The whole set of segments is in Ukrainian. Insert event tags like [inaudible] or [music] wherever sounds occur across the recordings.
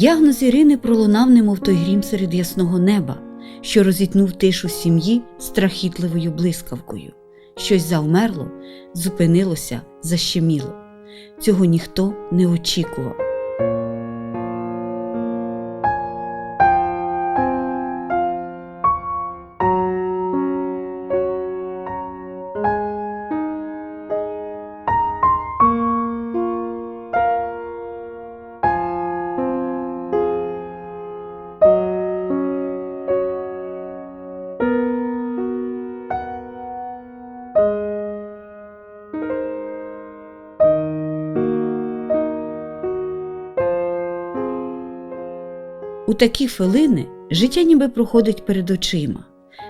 Діагноз Ірини пролунав, немов той грім серед ясного неба, що розітнув тишу сім'ї страхітливою блискавкою. Щось завмерло, зупинилося, защеміло. Цього ніхто не очікував. У такі хвилини життя ніби проходить перед очима.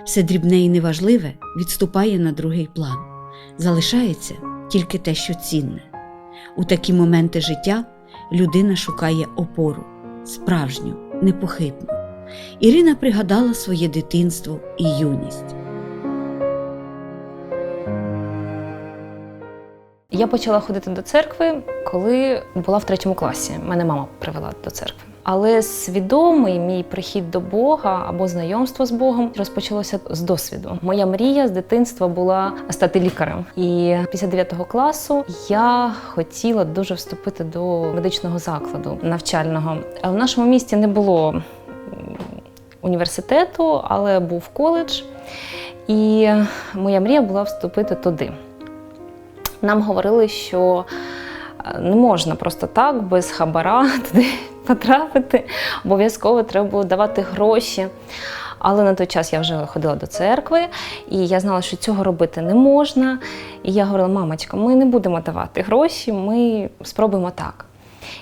Все дрібне і неважливе відступає на другий план. Залишається тільки те, що цінне. У такі моменти життя людина шукає опору, справжню, непохитну. Ірина пригадала своє дитинство і юність. Я почала ходити до церкви, коли була в третьому класі. Мене мама привела до церкви. Але свідомий мій прихід до Бога або знайомство з Богом розпочалося з досвіду. Моя мрія з дитинства була стати лікарем. І після 9 класу я хотіла дуже вступити до медичного закладу навчального. В нашому місті не було університету, але був коледж. І моя мрія була вступити туди. Нам говорили, що е, не можна просто так, без хабара [laughs] туди потрапити. Обов'язково треба було давати гроші. Але на той час я вже ходила до церкви, і я знала, що цього робити не можна. І я говорила, мамочка, ми не будемо давати гроші, ми спробуємо так.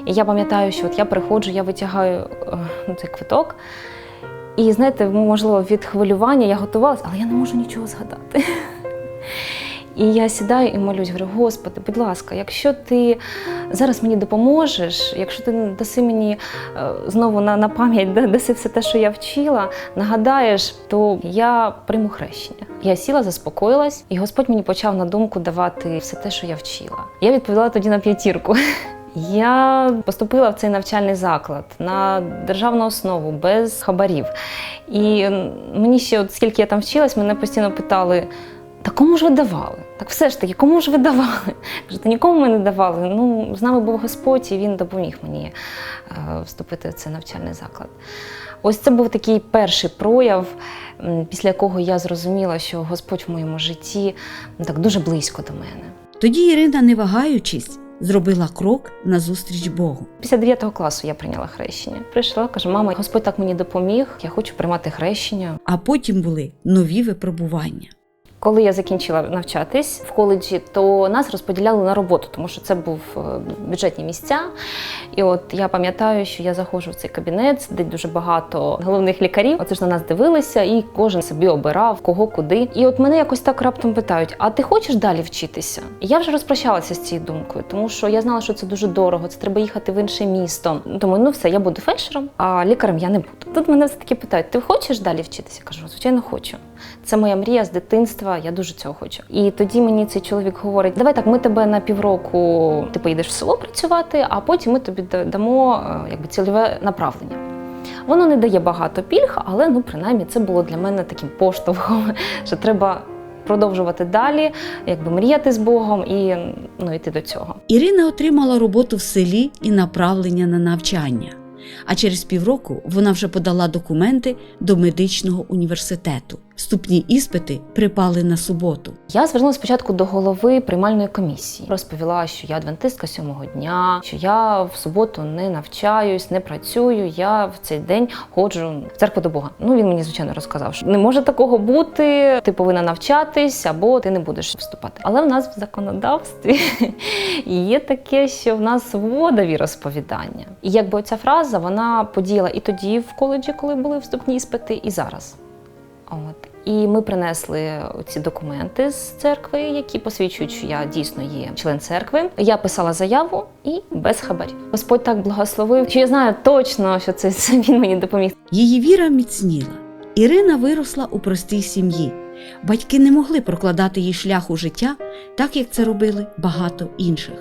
І я пам'ятаю, що от я приходжу, я витягаю е, ну, цей квиток. І знаєте, можливо, від хвилювання я готувалася, але я не можу нічого згадати. І я сідаю і молюсь, говорю, Господи, будь ласка, якщо ти зараз мені допоможеш, якщо ти даси мені е, знову на, на пам'ять, даси все те, що я вчила, нагадаєш, то я прийму хрещення. Я сіла, заспокоїлась, і Господь мені почав на думку давати все те, що я вчила. Я відповіла тоді на п'ятірку. [laughs] Я поступила в цей навчальний заклад на державну основу без хабарів. І мені ще, от скільки я там вчилась, мене постійно питали: та кому ж ви давали? Так все ж таки, кому ж ви давали? Кажу, та нікому ми не давали. Ну, з нами був Господь, і він допоміг мені е, вступити в цей навчальний заклад. Ось це був такий перший прояв, після якого я зрозуміла, що Господь в моєму житті ну, так дуже близько до мене. Тоді Ірина, не вагаючись, зробила крок назустріч Богу. Після 9 класу я прийняла хрещення. Прийшла, кажу, мама, Господь так мені допоміг, я хочу приймати хрещення. А потім були нові випробування. Коли я закінчила навчатись в коледжі, то нас розподіляли на роботу, тому що це був е, бюджетні місця. І от я пам'ятаю, що я заходжу в цей кабінет, де дуже багато головних лікарів. Оце ж на нас дивилися, і кожен собі обирав кого куди. І от мене якось так раптом питають: а ти хочеш далі вчитися? І я вже розпрощалася з цією думкою, тому що я знала, що це дуже дорого, це треба їхати в інше місто. Думаю, ну все, я буду фельдшером, а лікарем я не буду. Тут мене все таки питають: ти хочеш далі вчитися? Я кажу, звичайно, хочу. Це моя мрія з дитинства, я дуже цього хочу. І тоді мені цей чоловік говорить: давай так, ми тебе на півроку ти поїдеш в село працювати, а потім ми тобі дамо е, якби цільове направлення. Воно не дає багато пільг, але ну принаймні це було для мене таким поштовхом, [laughs] що треба продовжувати далі, якби мріяти з Богом і ну, йти до цього. Ірина отримала роботу в селі і направлення на навчання. А через півроку вона вже подала документи до медичного університету. Вступні іспити припали на суботу. Я звернулася спочатку до голови приймальної комісії. Розповіла, що я адвентистка сьомого дня, що я в суботу не навчаюсь, не працюю. Я в цей день ходжу в церкву до Бога. Ну він мені звичайно розказав, що не може такого бути. Ти повинна навчатись або ти не будеш вступати. Але в нас в законодавстві [laughs] є таке, що в нас свобода віросповідання. І якби оця фраза вона подіяла і тоді в коледжі, коли були вступні іспити, і зараз. От. І ми принесли ці документи з церкви, які посвідчують, що я дійсно є член церкви. Я писала заяву і без хабарів. Господь так благословив, що я знаю точно, що це, це він мені допоміг. Її віра міцніла. Ірина виросла у простій сім'ї. Батьки не могли прокладати їй шлях у життя, так як це робили багато інших.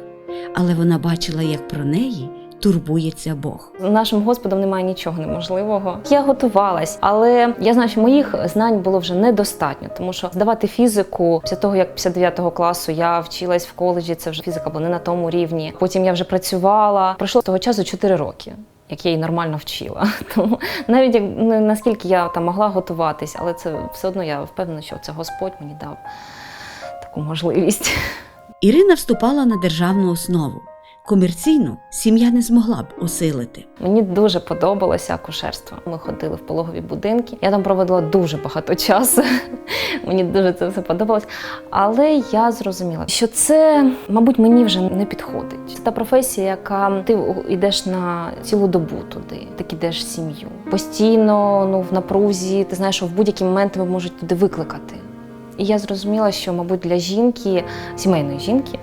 Але вона бачила, як про неї турбується Бог. Нашим Господом немає нічого неможливого. Я готувалась, але я знаю, що моїх знань було вже недостатньо, тому що здавати фізику після того, як після 9 класу я вчилась в коледжі, це вже фізика була не на тому рівні. Потім я вже працювала. Пройшло з того часу 4 роки. Як я її нормально вчила, [laughs] тому навіть як не наскільки я там могла готуватись, але це все одно я впевнена, що це Господь мені дав таку можливість. Ірина вступала на державну основу. Комерційну сім'я не змогла б осилити. Мені дуже подобалося акушерство. Ми ходили в пологові будинки. Я там проводила дуже багато часу. [laughs] Мені дуже це все подобалось. Але я зрозуміла, що це, мабуть, мені вже не підходить. Це та професія, яка ти йдеш на цілу добу туди, ти кидеш сім'ю. Постійно ну, в напрузі, ти знаєш, що в будь-який момент тебе можуть туди викликати. І я зрозуміла, що, мабуть, для жінки, сімейної жінки,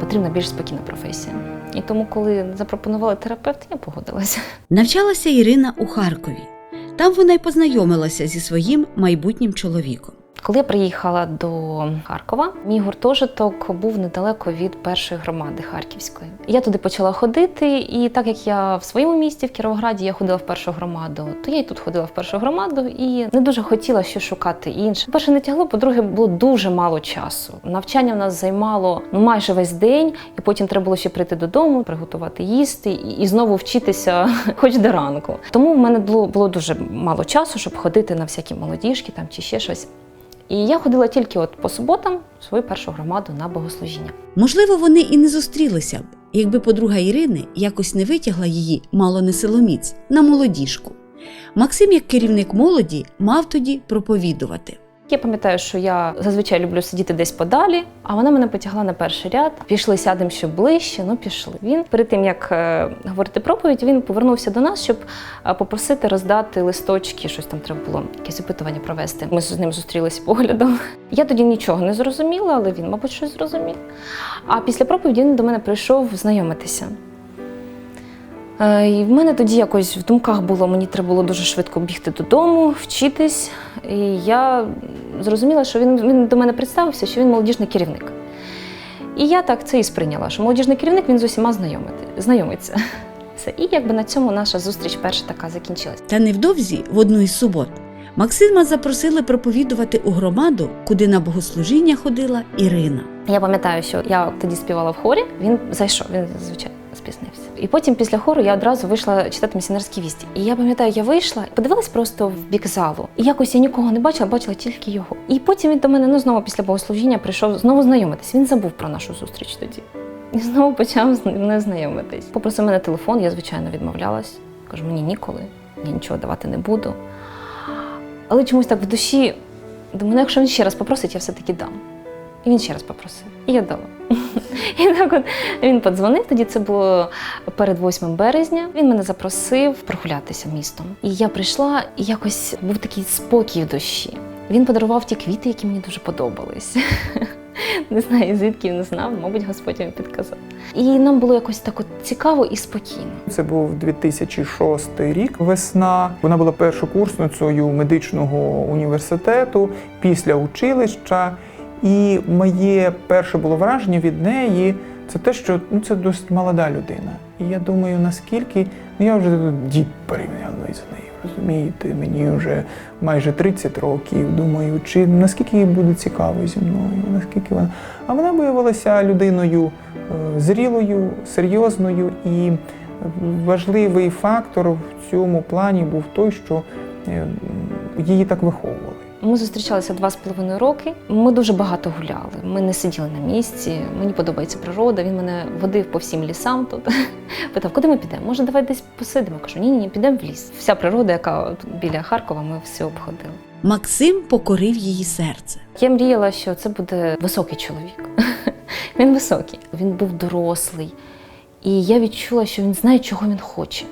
потрібна більш спокійна професія. І тому, коли запропонували терапевт, я погодилася. Навчалася Ірина у Харкові. Там вона й познайомилася зі своїм майбутнім чоловіком. Коли я приїхала до Харкова, мій гуртожиток був недалеко від першої громади Харківської. Я туди почала ходити, і так як я в своєму місті в Кіровограді я ходила в першу громаду, то я і тут ходила в першу громаду і не дуже хотіла ще шукати інше. Перше не тягло, по-друге, було дуже мало часу. Навчання в нас займало ну майже весь день, і потім треба було ще прийти додому, приготувати їсти і, і знову вчитися, [laughs] хоч до ранку. Тому в мене було, було дуже мало часу, щоб ходити на всякі молодіжки там чи ще щось. І я ходила тільки от по суботам в свою першу громаду на богослужіння. Можливо, вони і не зустрілися б, якби подруга Ірини якось не витягла її мало не силоміць на молодіжку. Максим, як керівник молоді, мав тоді проповідувати. Я пам'ятаю, що я зазвичай люблю сидіти десь подалі, а вона мене потягла на перший ряд. Пішли, сядемо ще ближче. Ну пішли. Він перед тим як е, говорити проповідь, він повернувся до нас, щоб е, попросити роздати листочки. Щось там треба було, якесь опитування провести. Ми з ним зустрілися поглядом. Я тоді нічого не зрозуміла, але він, мабуть, щось зрозумів. А після проповіді він до мене прийшов знайомитися. Е, І в мене тоді якось в думках було, мені треба було дуже швидко бігти додому, вчитись. І я зрозуміла, що він, він до мене представився, що він молодіжний керівник. І я так це і сприйняла, що молодіжний керівник він з усіма знайомити, знайомиться. [laughs] І якби на цьому наша зустріч перша така закінчилась. Та невдовзі, в одну із субот, Максима запросили проповідувати у громаду, куди на богослужіння ходила Ірина. Я пам'ятаю, що я тоді співала в хорі, він зайшов, він звичайно спізнився. І потім після хору я одразу вийшла читати місіонерські вісті. І я пам'ятаю, я вийшла, подивилась просто в бік залу. І якось я нікого не бачила, бачила тільки його. І потім він до мене ну знову після богослужіння прийшов знову знайомитись. Він забув про нашу зустріч тоді. І знову почав мною знайомитись. Попросив мене телефон, я звичайно відмовлялась. Кажу, мені ніколи, я нічого давати не буду. Але чомусь так в душі думаю, ну, якщо він ще раз попросить, я все-таки дам. І він ще раз попросив. І я дала. [laughs] І так от він подзвонив. Тоді це було перед 8 березня. Він мене запросив прогулятися містом. І я прийшла, і якось був такий спокій в душі. Він подарував ті квіти, які мені дуже подобались. [laughs] Не знаю, звідки він знав, мабуть, Господь йому підказав. І нам було якось так от цікаво і спокійно. Це був 2006 рік. Весна. Вона була першокурсницею медичного університету після училища. І моє перше було враження від неї це те, що ну, це досить молода людина. І я думаю, наскільки ну я вже дід порівняний з нею. Розумієте, мені вже майже 30 років. Думаю, чи наскільки їй буде цікаво зі мною, наскільки вона. А вона виявилася людиною е, зрілою, серйозною і важливий фактор в цьому плані був той, що е, її так виховували. Ми зустрічалися два з половиною роки. Ми дуже багато гуляли. Ми не сиділи на місці. Мені подобається природа. Він мене водив по всім лісам тут. [laughs] Питав, куди ми підемо? Може, давай десь посидимо? Кажу, ні, ні, ні, підемо в ліс. Вся природа, яка біля Харкова, ми все обходили. Максим покорив її серце. Я мріяла, що це буде високий чоловік. [laughs] Він високий, він був дорослий. І я відчула, що він знає, чого він хоче.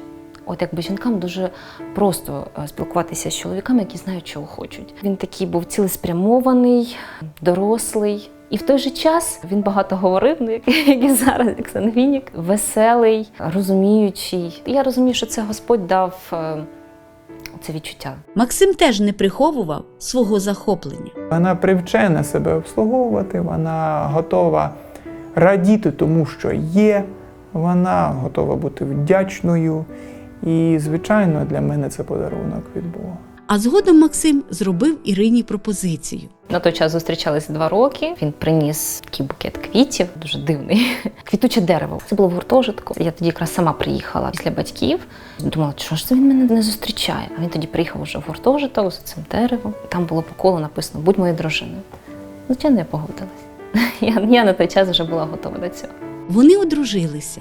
От якби жінкам дуже просто е, спілкуватися з чоловіками, які знають, чого хочуть. Він такий був цілеспрямований, дорослий. І в той же час він багато говорив, ну як, [laughs] як і зараз, як сангвінік, веселий, розуміючий. Я розумію, що це Господь дав е, це відчуття. Максим теж не приховував свого захоплення. Вона привчена себе обслуговувати, вона готова радіти тому, що є, Вона готова бути вдячною. І, звичайно, для мене це подарунок від Бога. А згодом Максим зробив Ірині пропозицію. На той час зустрічалися два роки. Він приніс такий букет квітів, дуже дивний. [laughs] Квітуче дерево. Це було в гуртожитку. Я тоді якраз сама приїхала після батьків. Думала, що ж це він мене не зустрічає. А він тоді приїхав уже в гуртожиток з цим деревом. Там було по колу написано Будь моєю дружиною. Звичайно, я погодилась. [laughs] Я, я на той час вже була готова до цього. Вони одружилися.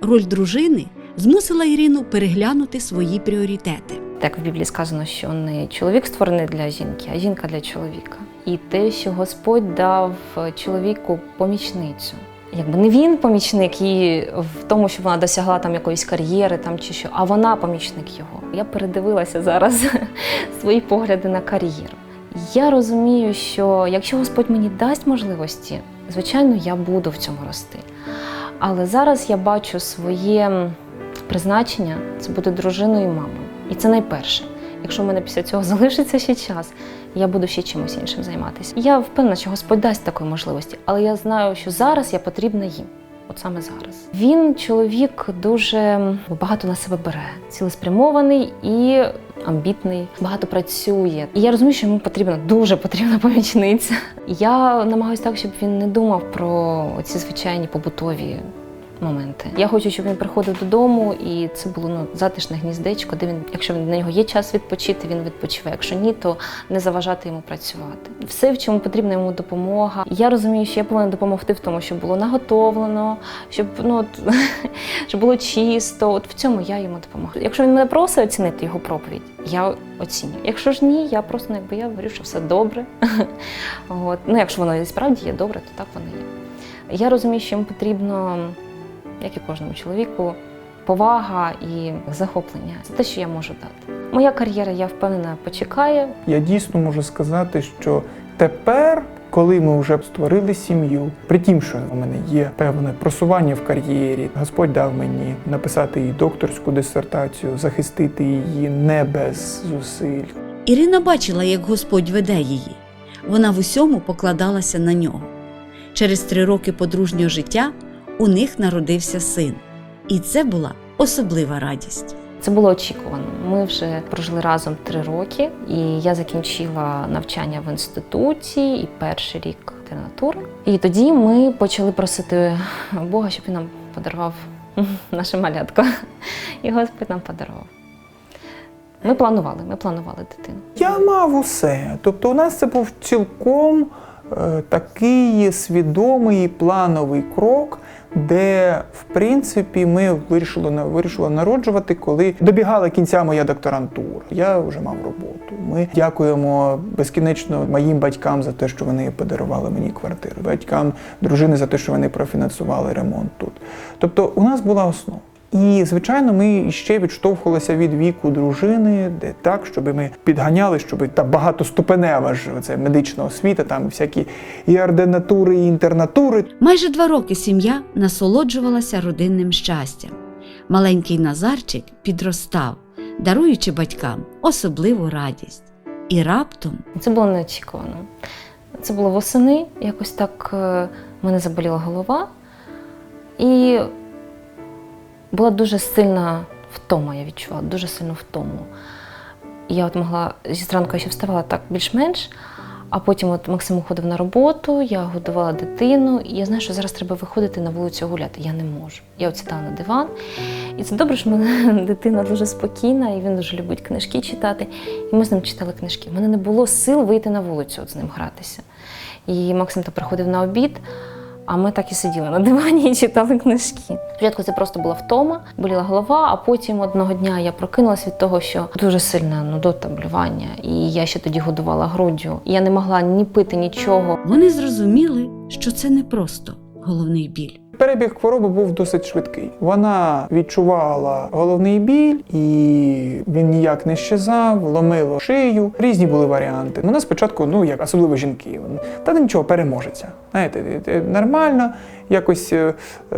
Роль дружини змусила Ірину переглянути свої пріоритети. Так в Біблії сказано, що не чоловік створений для жінки, а жінка для чоловіка. І те, що Господь дав чоловіку помічницю. Якби не він помічник її в тому, що вона досягла там якоїсь кар'єри там чи що, а вона помічник його. Я передивилася зараз [laughs] свої погляди на кар'єру. Я розумію, що якщо Господь мені дасть можливості, звичайно, я буду в цьому рости. Але зараз я бачу своє призначення це бути дружиною і мамою. І це найперше. Якщо в мене після цього [laughs] залишиться ще час, я буду ще чимось іншим займатися. Я впевнена, що Господь дасть такої можливості, але я знаю, що зараз я потрібна їм. От саме зараз. Він чоловік дуже багато на себе бере, цілеспрямований і амбітний, багато працює. І я розумію, що йому потрібна дуже потрібна помічниця. Я намагаюся так, щоб він не думав про ці звичайні побутові моменти. Я хочу, щоб він приходив додому, і це було ну затишне гніздечко, де він, якщо на нього є час відпочити, він відпочиває. Якщо ні, то не заважати йому працювати. Все, в чому потрібна йому допомога. Я розумію, що я повинна допомогти в тому, щоб було наготовлено, щоб ну от, [laughs] щоб було чисто. От в цьому я йому допомагаю. Якщо він мене просить оцінити його проповідь, я оцінюю. Якщо ж ні, я просто ну, якби я говорю, що все добре. [laughs] От. Ну, якщо воно і справді є добре, то так воно є. Я розумію, що йому потрібно як і кожному чоловіку, повага і захоплення. Це те, що я можу дати. Моя кар'єра, я впевнена, почекає. Я дійсно можу сказати, що тепер, коли ми вже створили сім'ю, при тім, що у мене є певне просування в кар'єрі, Господь дав мені написати і докторську дисертацію, захистити її не без зусиль. Ірина бачила, як Господь веде її. Вона в усьому покладалася на нього. Через три роки подружнього життя у них народився син. І це була особлива радість. Це було очікувано. Ми вже прожили разом три роки, і я закінчила навчання в інституті і перший рік тренатури. І тоді ми почали просити Бога, щоб він нам подарував [laughs] наше малятко. І Господь нам подарував. Ми планували, ми планували дитину. Я мав усе. Тобто, у нас це був цілком такий свідомий плановий крок, де, в принципі, ми вирішили, вирішили народжувати, коли добігала кінця моя докторантура. Я вже мав роботу. Ми дякуємо безкінечно моїм батькам за те, що вони подарували мені квартиру, батькам дружини за те, що вони профінансували ремонт тут. Тобто, у нас була основа. І, звичайно, ми ще відштовхувалися від віку дружини, де так, щоб ми підганяли, щоб та багатоступенева ж це медична освіта, там всякі і ординатури, і інтернатури. Майже два роки сім'я насолоджувалася родинним щастям. Маленький Назарчик підростав, даруючи батькам особливу радість. І раптом Це було неочікувано. Це було восени, якось так е, мене заболіла голова. І була дуже сильна втома, я відчувала, дуже сильну втому. Я от могла зі зранку ще вставала так більш-менш, а потім от Максим уходив на роботу, я годувала дитину, і я знаю, що зараз треба виходити на вулицю гуляти. Я не можу. Я от сідала на диван. І це добре, що в мене [laughs] дитина дуже спокійна, і він дуже любить книжки читати. І ми з ним читали книжки. У мене не було сил вийти на вулицю от з ним гратися. І Максим то приходив на обід, а ми так і сиділи на дивані і читали книжки. Спочатку це просто була втома, боліла голова, а потім одного дня я прокинулась від того, що дуже сильна нудота, блювання, і я ще тоді годувала груддю. Я не могла ні пити нічого. вони зрозуміли, що це не просто головний біль. Перебіг хвороби був досить швидкий. Вона відчувала головний біль, і він ніяк не щезав, ломило шию. Різні були варіанти. Вона спочатку, ну як особливо жінки, та нічого переможеться. Знаєте, е, е, нормально, якось е, е,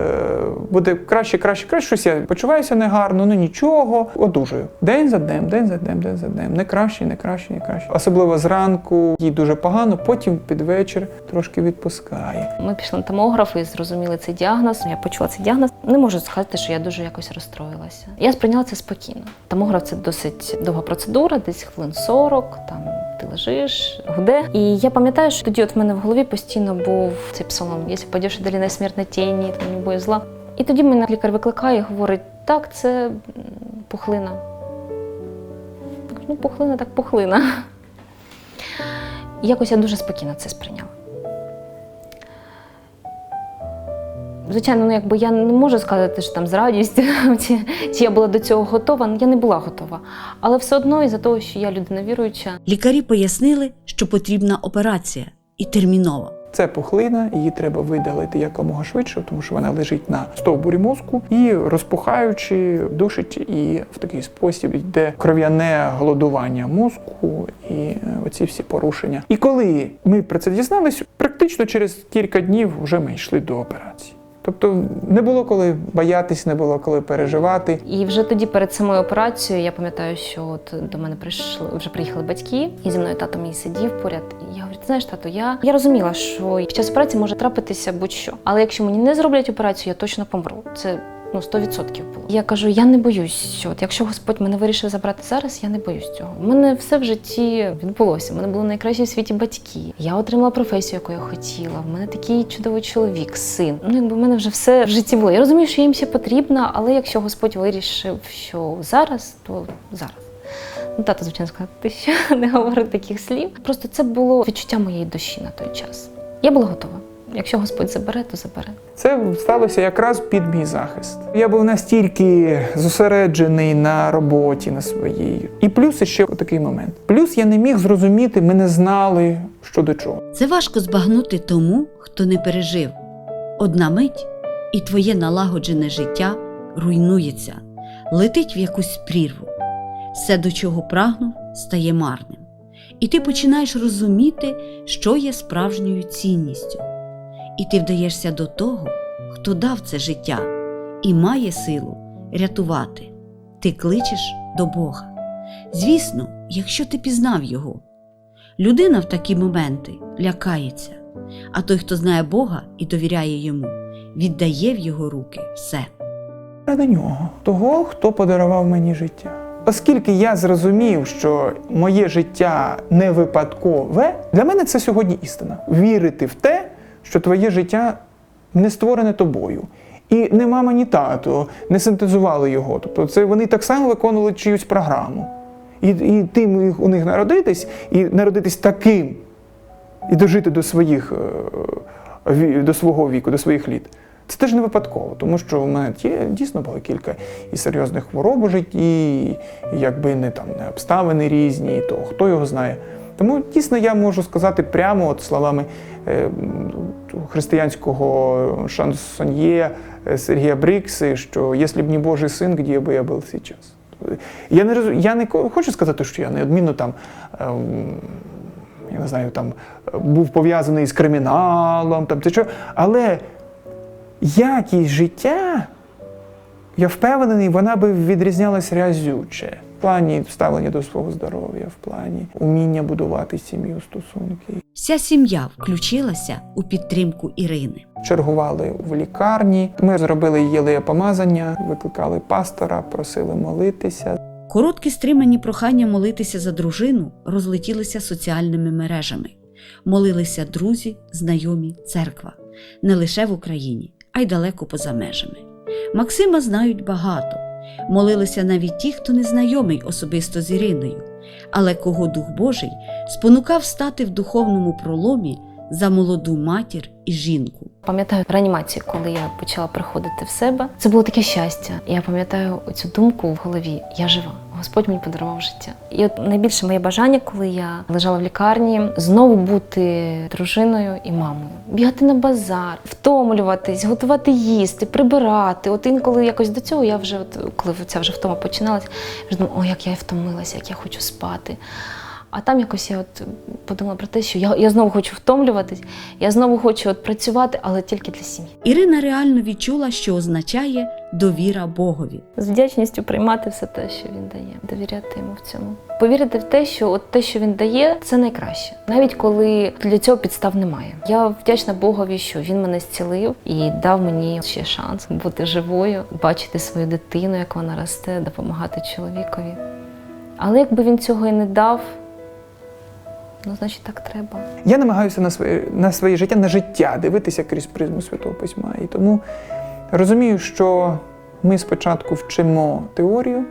буде краще, краще, краще. Щось я почуваюся негарно, ну нічого. Одужую. День за днем, день за днем, день за днем. Не краще, не краще, не краще. Особливо зранку їй дуже погано, потім під вечір трошки відпускає. Ми пішли на томограф і зрозуміли цей діагноз. Діагноз. Я почула цей діагноз. Не можу сказати, що я дуже якось розстроїлася. Я сприйняла це спокійно. Томограф це досить довга процедура, десь хвилин 40, там ти лежиш, гуде. І я пам'ятаю, що тоді от в мене в голові постійно був цей псалом, якщо пойдеш далі на смерть тіні, то не буде зла. І тоді мене лікар викликає і говорить: так, це пухлина. Ну, пухлина, так пухлина. Якось я дуже спокійно це сприйняла. Звичайно, ну якби я не можу сказати, що там з радістю, [laughs] чи, чи я була до цього готова. Ну, Я не була готова. Але все одно, із-за того, що я людина віруюча, Лікарі пояснили, що потрібна операція і термінова. Це пухлина, її треба видалити якомога швидше, тому що вона лежить на стовбурі мозку і розпухаючи, душить, і в такий спосіб йде кров'яне голодування мозку і е, оці всі порушення. І коли ми про це дізналися, практично через кілька днів вже ми йшли до операції. Тобто не було коли боятись, не було коли переживати. І вже тоді, перед самою операцією, я пам'ятаю, що от до мене прийшли вже приїхали батьки, і зі мною тато мій сидів поряд. І я говорю, ти знаєш, тато, я, я розуміла, що під час операції може трапитися будь-що. Але якщо мені не зроблять операцію, я точно помру. Це ну 100% було. Я кажу, я не боюсь, що от якщо Господь мене вирішив забрати зараз, я не боюсь цього. У мене все в житті відбулося. У мене були найкращі в світі батьки. Я отримала професію, яку я хотіла. В мене такий чудовий чоловік, син. Ну якби в мене вже все в житті було. Я розумію, що їм ще потрібна, але якщо Господь вирішив, що зараз, то зараз. Ну, тато, звичайно, сказав, ти що [laughs] не говори таких слів. Просто це було відчуття моєї душі на той час. Я була готова. Якщо Господь забере, то забере. Це сталося якраз під мій захист. Я був настільки зосереджений на роботі на своїй. І плюс ще такий момент. Плюс я не міг зрозуміти, ми не знали, що до чого. Це важко збагнути тому, хто не пережив. Одна мить, і твоє налагоджене життя руйнується, летить в якусь прірву. Все, до чого прагнув, стає марним. І ти починаєш розуміти, що є справжньою цінністю. І ти вдаєшся до того, хто дав це життя і має силу рятувати. Ти кличеш до Бога. Звісно, якщо ти пізнав його. Людина в такі моменти лякається, а той, хто знає Бога і довіряє йому, віддає в його руки все. Ради нього, того, хто подарував мені життя. Оскільки я зрозумів, що моє життя не випадкове, для мене це сьогодні істина. Вірити в те, що твоє життя не створене тобою. І не мама, ні тато не синтезували його. Тобто це вони так само виконували чиюсь програму. І, і ти міг у них народитись, і народитись таким, і дожити до своїх е, до свого віку, до своїх літ. Це теж не випадково, тому що в мене є дійсно було кілька і серйозних хвороб у житті, і якби не там не обставини різні, то хто його знає. Тому дійсно я можу сказати прямо от словами е, християнського шансоньє е, Сергія Брікси, що якщо б не Божий син, де би я був зараз? Я не розу- я не хочу сказати, що я неодмінно там. ем, я не знаю, там був пов'язаний з криміналом, там, що. але якість життя, я впевнений, вона би відрізнялась разюче. В плані ставлення до свого здоров'я, в плані уміння будувати сім'ю, стосунки. Вся сім'я включилася у підтримку Ірини. Чергували в лікарні. Ми зробили єлеєпомазання, викликали пастора, просили молитися. Короткі стримані прохання молитися за дружину розлетілися соціальними мережами. Молилися друзі, знайомі, церква не лише в Україні, а й далеко поза межами. Максима знають багато. Молилися навіть ті, хто не знайомий особисто з Іриною, але кого Дух Божий спонукав стати в духовному проломі за молоду матір і жінку. Пам'ятаю реанімацію, коли я почала приходити в себе. Це було таке щастя. Я пам'ятаю цю думку в голові: я жива. Господь мені подарував життя. І от найбільше моє бажання, коли я лежала в лікарні, знову бути дружиною і мамою, бігати на базар, втомлюватись, готувати їсти, прибирати. От інколи якось до цього я вже, от коли ця вже втома починалась, я вже думала, о, як я втомилася, як я хочу спати. А там якось я от подумала про те, що я, я знову хочу втомлюватись, я знову хочу от працювати, але тільки для сім'ї. Ірина реально відчула, що означає довіра Богові. З вдячністю приймати все те, що він дає, довіряти йому в цьому. Повірити в те, що от те, що він дає, це найкраще, навіть коли для цього підстав немає. Я вдячна Богові, що він мене зцілив і дав мені ще шанс бути живою, бачити свою дитину, як вона росте, допомагати чоловікові. Але якби він цього і не дав, ну значить так треба. Я намагаюся на своє, на своє життя, на життя дивитися крізь призму Святого Письма. І тому розумію, що ми спочатку вчимо теорію,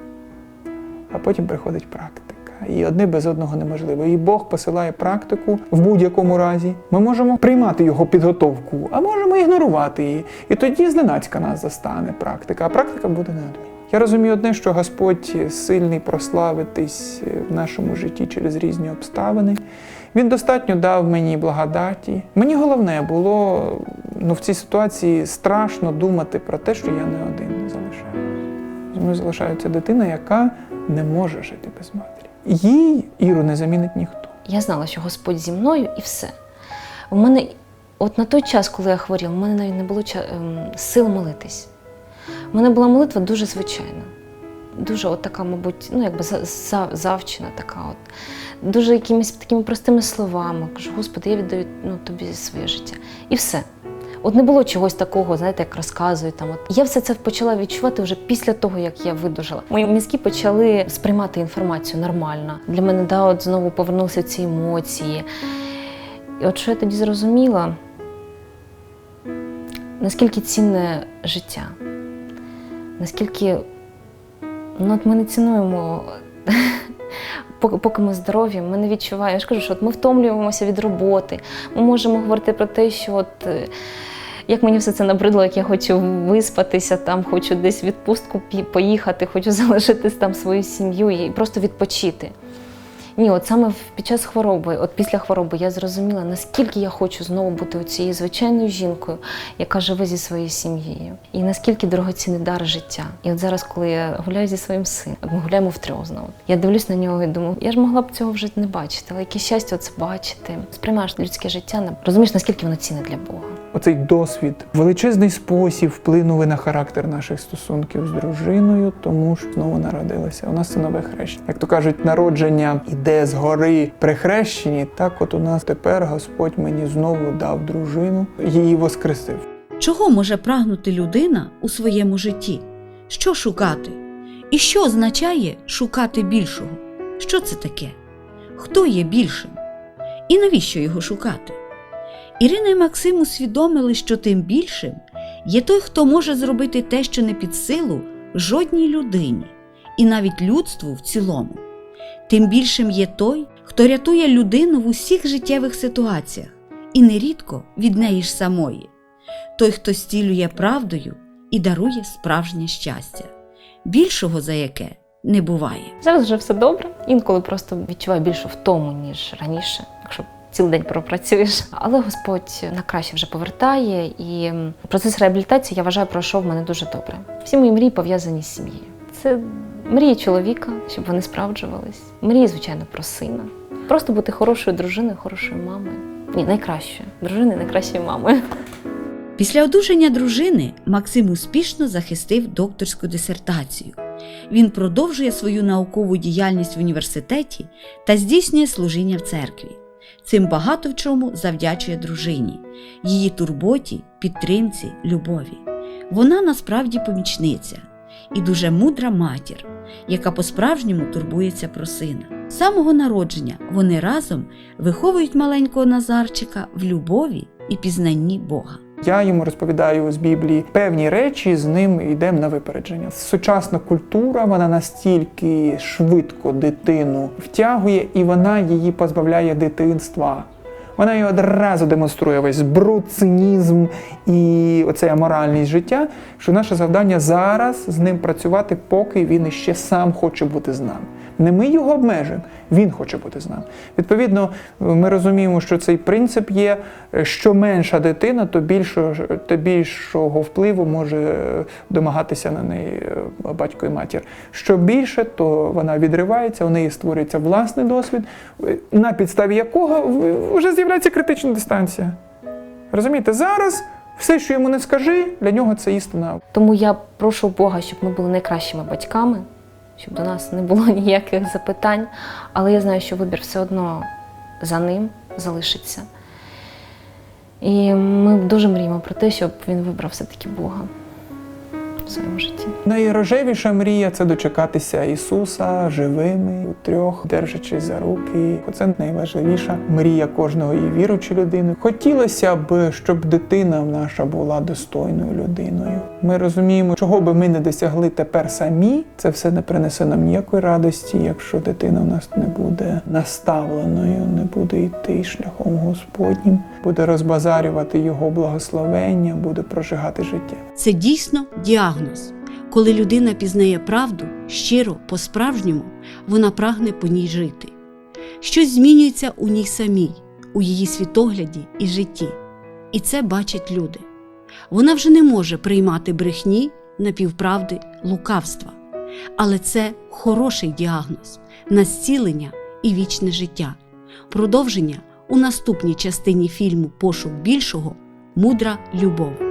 а потім приходить практика. І одне без одного неможливо. І Бог посилає практику в будь-якому разі. Ми можемо приймати його підготовку, а можемо ігнорувати її. І тоді зненацька нас застане практика, а практика буде неодмінна. Я розумію одне, що Господь сильний прославитись в нашому житті через різні обставини. Він достатньо дав мені благодаті. Мені головне було ну, в цій ситуації страшно думати про те, що я не один залишаю. Зі мною залишається дитина, яка не може жити без матері. Їй Іру не замінить ніхто. Я знала, що Господь зі мною і все. У мене, от на той час, коли я хворіла, у мене навіть не було ем, сил молитись. У мене була молитва дуже звичайна. Дуже от така, мабуть, ну якби за- за- завчена така. От. Дуже якимись такими простими словами. Кажу, Господи, я віддаю ну, тобі своє життя. І все. От не було чогось такого, знаєте, як розказують там. От я все це почала відчувати вже після того, як я видужала. Мої мізки почали сприймати інформацію нормально. Для мене да, от знову повернулися ці емоції. І от що я тоді зрозуміла, наскільки цінне життя, наскільки ну, от ми не цінуємо. [laughs] Поки, поки ми здорові, ми не відчуваємо. Я ж кажу, що от ми втомлюємося від роботи. Ми можемо говорити про те, що от, е, як мені все це набридло, як я хочу виспатися, там, хочу десь відпустку поїхати, хочу [laughs] залишити там свою сім'ю і просто відпочити. Ні, от саме під час хвороби, от після хвороби, я зрозуміла, наскільки я хочу знову бути цією звичайною жінкою, яка живе зі своєю сім'єю, і наскільки дорогоцінний дар життя. І от зараз, коли я гуляю зі своїм сином, ми гуляємо втрьох знову. Я дивлюсь на нього і думаю, я ж могла б цього вже не бачити, але яке щастя це бачити. Сприймаєш людське життя, розумієш, наскільки воно цінне для Бога. Оцей досвід величезний спосіб вплинули на характер наших стосунків з дружиною, тому що знову народилася. У нас це нове хрещення. Як то кажуть, народження іде згори при хрещенні. Так, от у нас тепер Господь мені знову дав дружину, її воскресив. Чого може прагнути людина у своєму житті? Що шукати? І що означає шукати більшого? Що це таке? Хто є більшим? І навіщо його шукати? Ірина і Максим усвідомили, що тим більшим є той, хто може зробити те, що не під силу жодній людині, і навіть людству в цілому. Тим більшим є той, хто рятує людину в усіх життєвих ситуаціях, і нерідко від неї ж самої той, хто стілює правдою і дарує справжнє щастя, більшого за яке не буває. Зараз вже все добре. Інколи просто відчуваю більшу втому, ніж раніше, якщо цілий день пропрацюєш. Але Господь на краще вже повертає, і процес реабілітації я вважаю пройшов в мене дуже добре. Всі мої мрії пов'язані з сім'єю. Це мрії чоловіка, щоб вони справджувались. Мрії, звичайно, про сина. Просто бути хорошою дружиною, хорошою мамою. Ні, найкращою дружиною, найкращою мамою. Після одужання дружини Максим успішно захистив докторську дисертацію. Він продовжує свою наукову діяльність в університеті та здійснює служіння в церкві. Цим багато в чому завдячує дружині, її турботі, підтримці, любові. Вона насправді помічниця і дуже мудра матір, яка по-справжньому турбується про сина. З самого народження вони разом виховують маленького Назарчика в любові і пізнанні Бога. Я йому розповідаю з Біблії певні речі, з ним йдемо на випередження. Сучасна культура вона настільки швидко дитину втягує, і вона її позбавляє дитинства. Вона її одразу демонструє весь бруд, цинізм і оцей аморальність життя. Що наше завдання зараз з ним працювати, поки він іще сам хоче бути з нами. Не ми його обмежуємо, він хоче бути з нами. Відповідно, ми розуміємо, що цей принцип є: що менша дитина, то більшого, то більшого впливу може домагатися на неї е, батько і матір. Що більше, то вона відривається, у неї створюється власний досвід, е, на підставі якого вже з'являється критична дистанція. Розумієте, зараз Все, що йому не скажи, для нього це істина. Тому я прошу Бога, щоб ми були найкращими батьками, щоб до нас не було [laughs] ніяких запитань. Але я знаю, що вибір все одно за ним залишиться. І ми дуже мріємо про те, щоб він вибрав все-таки Бога в своєму житті. Найрожевіша мрія це дочекатися Ісуса живими у трьох, держачись за руки. Це найважливіша мрія кожного і віруючої людини. Хотілося б, щоб дитина наша була достойною людиною. Ми розуміємо, чого би ми не досягли тепер самі. Це все не принесе нам ніякої радості, якщо дитина в нас не буде наставленою, не буде йти шляхом Господнім, буде розбазарювати його благословення, буде прожигати життя. Це дійсно діагноз. Коли людина пізнає правду щиро, по-справжньому, вона прагне по ній жити. Щось змінюється у ній самій, у її світогляді і житті. І це бачать люди. Вона вже не може приймати брехні, напівправди, лукавства. Але це хороший діагноз на зцілення і вічне життя. Продовження у наступній частині фільму Пошук більшого мудра любов.